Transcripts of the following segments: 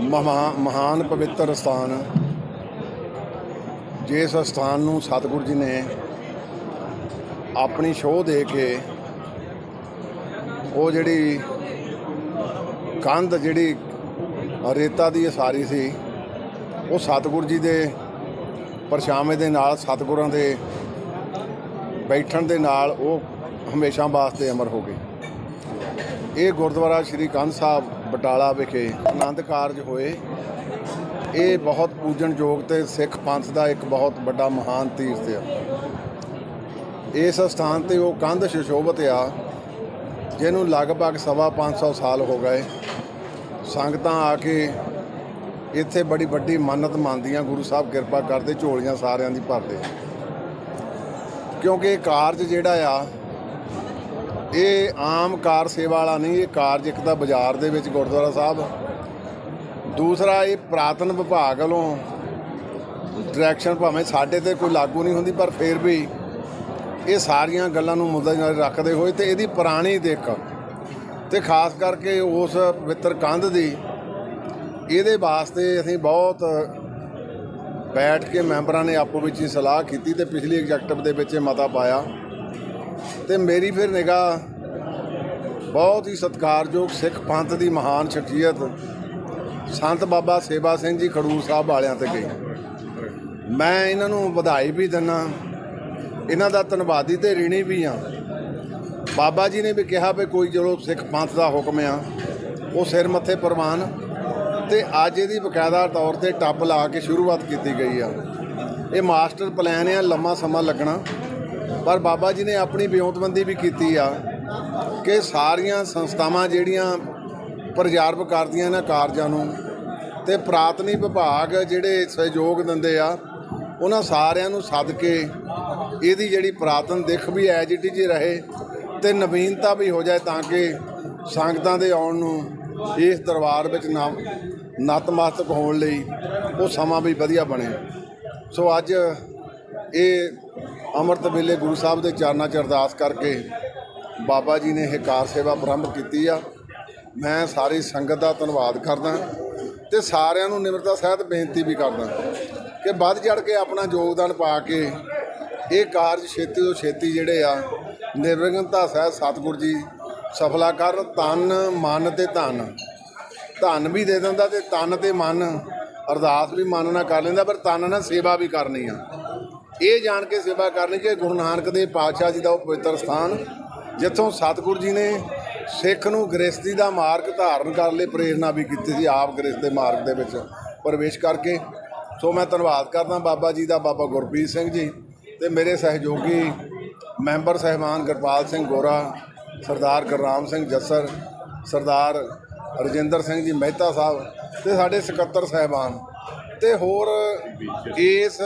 ਮਹਾ- ਮਹਾਨ ਪਵਿੱਤਰ ਸਥਾਨ। ਜਿਸ ਸਥਾਨ ਨੂੰ ਸਤਿਗੁਰੂ ਜੀ ਨੇ ਆਪਣੀ ਸ਼ੋਅ ਦੇ ਕੇ ਉਹ ਜਿਹੜੀ ਕੰਧ, ਜਿਹੜੀ ਰੇਤਾ ਦੀ ਉਸਾਰੀ ਸੀ, ਉਹ ਸਤਿਗੁਰੂ ਜੀ ਦੇ ਪਰਛਾਵੇਂ ਦੇ ਨਾਲ, ਸਤਿਗੁਰਾਂ ਦੇ ਬੈਠਣ ਦੇ ਨਾਲ ਉਹ ਹਮੇਸ਼ਾ ਵਾਸਤੇ ਅਮਰ ਹੋ ਗਈ ਇਹ ਗੁਰਦੁਆਰਾ ਸ਼੍ਰੀ ਕੰਧ ਸਾਹਿਬ ਬਟਾਲਾ ਵਿਖੇ ਆਨੰਦ ਕਾਰਜ ਹੋਏ। ਇਹ ਬਹੁਤ ਪੂਜਣਯੋਗ ਤੇ ਸਿੱਖ ਪੰਥ ਦਾ ਇੱਕ ਬਹੁਤ ਵੱਡਾ ਮਹਾਨ ਤੀਰਥ ਆ। ਇਸ ਸਥਾਨ ਤੇ ਉਹ ਕੰਧ ਸ਼ਿਸ਼ੋਭਤ ਆ, ਜਿਹਨੂੰ ਲਗਭਗ ਸਵਾ 500 ਸਾਲ ਹੋ ਗਏ। ਸੰਗਤਾਂ ਆ ਕੇ ਇੱਥੇ ਬੜੀ ਵੱਡੀ ਮੰਨਤ ਮੰਨਦੀਆਂ, ਗੁਰੂ ਸਾਹਿਬ ਕਿਰਪਾ ਕਰਦੇ, ਝੋਲੀਆਂ ਸਾਰਿਆਂ ਦੀ ਭਰਦੇ ਕਿਉਂਕਿ ਇਹ ਕਾਰਜ ਜਿਹੜਾ ਆ ਇਹ ਆਮ ਕਾਰ ਸੇਵਾ ਵਾਲਾ ਨਹੀਂ, ਇਹ ਕਾਰਜ ਇੱਕ ਤਾਂ ਬਾਜ਼ਾਰ ਦੇ ਵਿੱਚ ਗੁਰਦੁਆਰਾ ਸਾਹਿਬ। ਦੂਸਰਾ, ਇਹ ਪ੍ਰਾਤਨ ਵਿਭਾਗ ਵੱਲੋਂ ਡਾਇਰੈਕਸ਼ਨ ਭਾਵੇਂ ਸਾਡੇ ਤੇ ਕੋਈ ਲਾਗੂ ਨਹੀਂ ਹੁੰਦੀ, ਪਰ ਫਿਰ ਵੀ ਇਹ ਸਾਰੀਆਂ ਗੱਲਾਂ ਨੂੰ ਮੁੱਦੇ ਨਾਲ ਰੱਖਦੇ ਹੋਏ ਤੇ ਇਹਦੀ ਪੁਰਾਣੀ ਦਿੱਖ ਤੇ ਖਾਸ ਕਰਕੇ ਉਸ ਪਵਿੱਤਰ ਕੰਧ ਦੀ, ਇਹਦੇ ਵਾਸਤੇ ਅਸੀਂ ਬਹੁਤ ਬੈਠ ਕੇ ਮੈਂਬਰਾਂ ਨੇ ਆਪੋ ਵਿੱਚ ਹੀ ਸਲਾਹ ਕੀਤੀ ਤੇ ਪਿਛਲੀ ਐਗਜ਼ੈਕਟਿਵ ਦੇ ਵਿੱਚ ਇਹ ਮਤਾ ਪਾਇਆ। ਤੇ ਮੇਰੀ ਫਿਰ ਨਿਗਾਹ ਬਹੁਤ ਹੀ ਸਤਿਕਾਰਯੋਗ ਸਿੱਖ ਪੰਥ ਦੀ ਮਹਾਨ ਸ਼ਖਸੀਅਤ ਸੰਤ ਬਾਬਾ ਸੇਵਾ ਸਿੰਘ ਜੀ ਖਡੂਰ ਸਾਹਿਬ ਵਾਲਿਆਂ ਤੇ ਗਈ। ਮੈਂ ਇਹਨਾਂ ਨੂੰ ਵਧਾਈ ਵੀ ਦਿੰਨਾ, ਇਹਨਾਂ ਦਾ ਧੰਨਵਾਦੀ ਤੇ ਰੀਣੀ ਵੀ ਆ। ਬਾਬਾ ਜੀ ਨੇ ਵੀ ਕਿਹਾ ਵੀ ਕੋਈ ਜਦੋਂ ਸਿੱਖ ਪੰਥ ਦਾ ਹੁਕਮ ਆ, ਉਹ ਸਿਰ ਮੱਥੇ ਪ੍ਰਵਾਨ ਤੇ ਅੱਜ ਇਹਦੀ ਬਕਾਇਦਾ ਤੌਰ ਤੇ ਟੱਪ ਲਾ ਕੇ ਸ਼ੁਰੂਆਤ ਕੀਤੀ ਗਈ ਆ। ਇਹ ਮਾਸਟਰ ਪਲਾਨ ਆ, ਲੰਮਾ ਸਮਾਂ ਲੱਗਣਾ। ਪਰ ਬਾਬਾ ਜੀ ਨੇ ਆਪਣੀ ਬਿਉਂਤਬੰਦੀ ਵੀ ਕੀਤੀ ਆ ਕਿ ਸਾਰੀਆਂ ਸੰਸਥਾਵਾਂ ਜਿਹੜੀਆਂ ਪ੍ਰਜਰਵ ਕਰਦੀਆਂ ਇਹਨਾਂ ਕਾਰਜਾਂ ਨੂੰ ਤੇ ਪ੍ਰਾਤਨੀ ਵਿਭਾਗ ਜਿਹੜੇ ਸਹਿਯੋਗ ਦਿੰਦੇ ਆ, ਉਹਨਾਂ ਸਾਰਿਆਂ ਨੂੰ ਸੱਦ ਕੇ ਇਹਦੀ ਜਿਹੜੀ ਪ੍ਰਾਤਨ ਦਿੱਖ ਵੀ ਐਜ ਇਟ ਇਜ਼ ਰਹੇ ਤੇ ਨਵੀਨਤਾ ਵੀ ਹੋ ਜਾਏ ਤਾਂ ਕਿ ਸੰਗਤਾਂ ਦੇ ਆਉਣ ਨੂੰ ਇਸ ਦਰਬਾਰ ਵਿੱਚ ਨਤਮਸਤਕ ਹੋਣ ਲਈ ਉਹ ਸਮਾਂ ਵੀ ਵਧੀਆ ਬਣੇ। ਸੋ ਅੱਜ ਇਹ ਅੰਮ੍ਰਿਤ ਵੇਲੇ ਗੁਰੂ ਸਾਹਿਬ ਦੇ ਚਰਨਾਂ 'ਚ ਅਰਦਾਸ ਕਰਕੇ ਬਾਬਾ ਜੀ ਨੇ ਇਹ ਕਾਰ ਸੇਵਾ ਪ੍ਰਾਰੰਭ ਕੀਤੀ ਆ। ਮੈਂ ਸਾਰੀ ਸੰਗਤ ਦਾ ਧੰਨਵਾਦ ਕਰਦਾ ਤੇ ਸਾਰਿਆਂ ਨੂੰ ਨਿਮਰਤਾ ਸਹਿਤ ਬੇਨਤੀ ਵੀ ਕਰਦਾ ਕਿ ਵੱਧ ਚੜ ਕੇ ਆਪਣਾ ਯੋਗਦਾਨ ਪਾ ਕੇ ਇਹ ਕਾਰਜ ਛੇਤੀ ਤੋਂ ਛੇਤੀ ਜਿਹੜੇ ਆ, ਨਿਰਵਿਘਨਤਾ ਸਹਿਤ ਸਤਿਗੁਰ ਜੀ ਸਫਲਾ ਕਰ ਤਨ ਮਨ ਤੇ ਧਨ। ਧਨ ਵੀ ਦੇ ਦਿੰਦਾ ਤੇ ਤਨ ਤੇ ਮਨ, ਅਰਦਾਸ ਵੀ ਮਨ ਨਾਲ ਕਰ ਲੈਂਦਾ, ਪਰ ਤਨ ਨਾਲ ਸੇਵਾ ਵੀ ਕਰਨੀ ਆ। ਇਹ ਜਾਣ ਕੇ ਸੇਵਾ ਕਰਨੀ ਕਿ ਗੁਰੂ ਨਾਨਕ ਦੇਵ ਪਾਤਸ਼ਾਹ ਜੀ ਦਾ ਉਹ ਪਵਿੱਤਰ ਸਥਾਨ ਜਿੱਥੋਂ ਸਤਿਗੁਰੂ ਜੀ ਨੇ ਸਿੱਖ ਨੂੰ ਗ੍ਰਸਤੀ ਦਾ ਮਾਰਗ ਧਾਰਨ ਕਰਨ ਲਈ ਪ੍ਰੇਰਣਾ ਵੀ ਕੀਤੀ ਸੀ, ਆਪ ਗ੍ਰਸਤ ਦੇ ਮਾਰਗ ਦੇ ਵਿੱਚ ਪ੍ਰਵੇਸ਼ ਕਰਕੇ। ਸੋ ਮੈਂ ਧੰਨਵਾਦ ਕਰਦਾ ਬਾਬਾ ਜੀ ਦਾ, ਬਾਬਾ ਗੁਰਪ੍ਰੀਤ ਸਿੰਘ ਜੀ ਤੇ ਮੇਰੇ ਸਹਿਯੋਗੀ ਮੈਂਬਰ ਸਹਿਬਾਨ ਗੁਰਪਾਲ ਸਿੰਘ ਗੋਰਾ, ਸਰਦਾਰ ਗੁਰਰਾਮ ਸਿੰਘ ਜੱਸਰ, ਸਰਦਾਰ ਰਜਿੰਦਰ ਸਿੰਘ ਜੀ ਮਹਿਤਾ ਸਾਹਿਬ ਤੇ ਸਾਡੇ ਸਕੱਤਰ ਸਹਿਬਾਨ। ਤੇ ਹੋਰ ਇਸ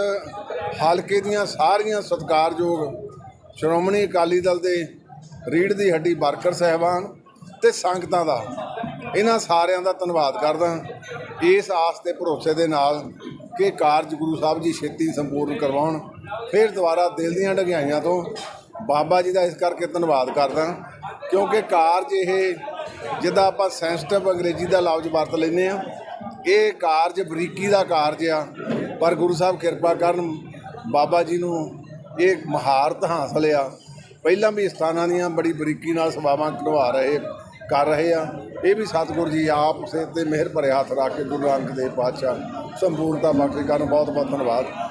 ਹਲਕੇ ਦੀਆਂ ਸਾਰੀਆਂ ਸਤਿਕਾਰਯੋਗ ਸ਼੍ਰੋਮਣੀ ਅਕਾਲੀ ਦਲ ਦੇ ਰੀੜ ਦੀ ਹੱਡੀ ਵਰਕਰ ਸਹਿਬਾਨ ਤੇ ਸੰਗਤਾਂ ਦਾ ਇਹਨਾਂ ਸਾਰਿਆਂ ਦਾ ਧੰਨਵਾਦ ਕਰਦਾ ਇਸ ਆਸ ਤੇ ਭਰੋਸੇ ਦੇ ਨਾਲ ਕਿ ਕਾਰਜ ਗੁਰੂ ਸਾਹਿਬ ਜੀ ਛੇਤੀ ਸੰਪੂਰਨ ਕਰਵਾਉਣ, ਫਿਰ ਦੁਬਾਰਾ ਦਿਲ ਦੀਆਂ ਢਗਿਆਈਆਂ ਤੋਂ ਬਾਬਾ ਜੀ ਦਾ ਇਸ ਕਰਕੇ ਧੰਨਵਾਦ ਕਰਦਾ ਕਿਉਂਕਿ ਕਾਰਜ ਇਹ ਜਿੱਦਾਂ ਆਪਾਂ ਸੈਂਸਿਟਿਵ ਅੰਗਰੇਜ਼ੀ ਦਾ ਲਫ਼ਜ਼ ਵਰਤ ਲੈਂਦੇ ਆ ਇਹ ਕਾਰਜ ਬਰੀਕੀ ਦਾ ਕਾਰਜ ਆ, ਪਰ ਗੁਰੂ ਸਾਹਿਬ ਕਿਰਪਾ ਕਰਨ ਬਾਬਾ ਜੀ ਨੂੰ ਇਹ ਮਹਾਰਤ ਹਾਸਲ ਆ। ਪਹਿਲਾਂ ਵੀ ਸਥਾਨਾਂ ਦੀਆਂ ਬੜੀ ਬਰੀਕੀ ਨਾਲ ਸੇਵਾਵਾਂ ਕਰਵਾ ਰਹੇ, ਕਰ ਰਹੇ ਆ। ਇਹ ਵੀ ਸਤਿਗੁਰੂ ਜੀ ਆਪ ਸੇ ਤੇ ਮਿਹਰ ਭਰੇ ਹੱਥ ਰੱਖ ਕੇ ਗੁਰੂ ਨਾਨਕ ਦੇਵ ਪਾਤਸ਼ਾਹ, ਸੰਪੂਰਨਤਾ ਬਖਸ਼ ਕਰਨ। ਬਹੁਤ ਬਹੁਤ ਧੰਨਵਾਦ।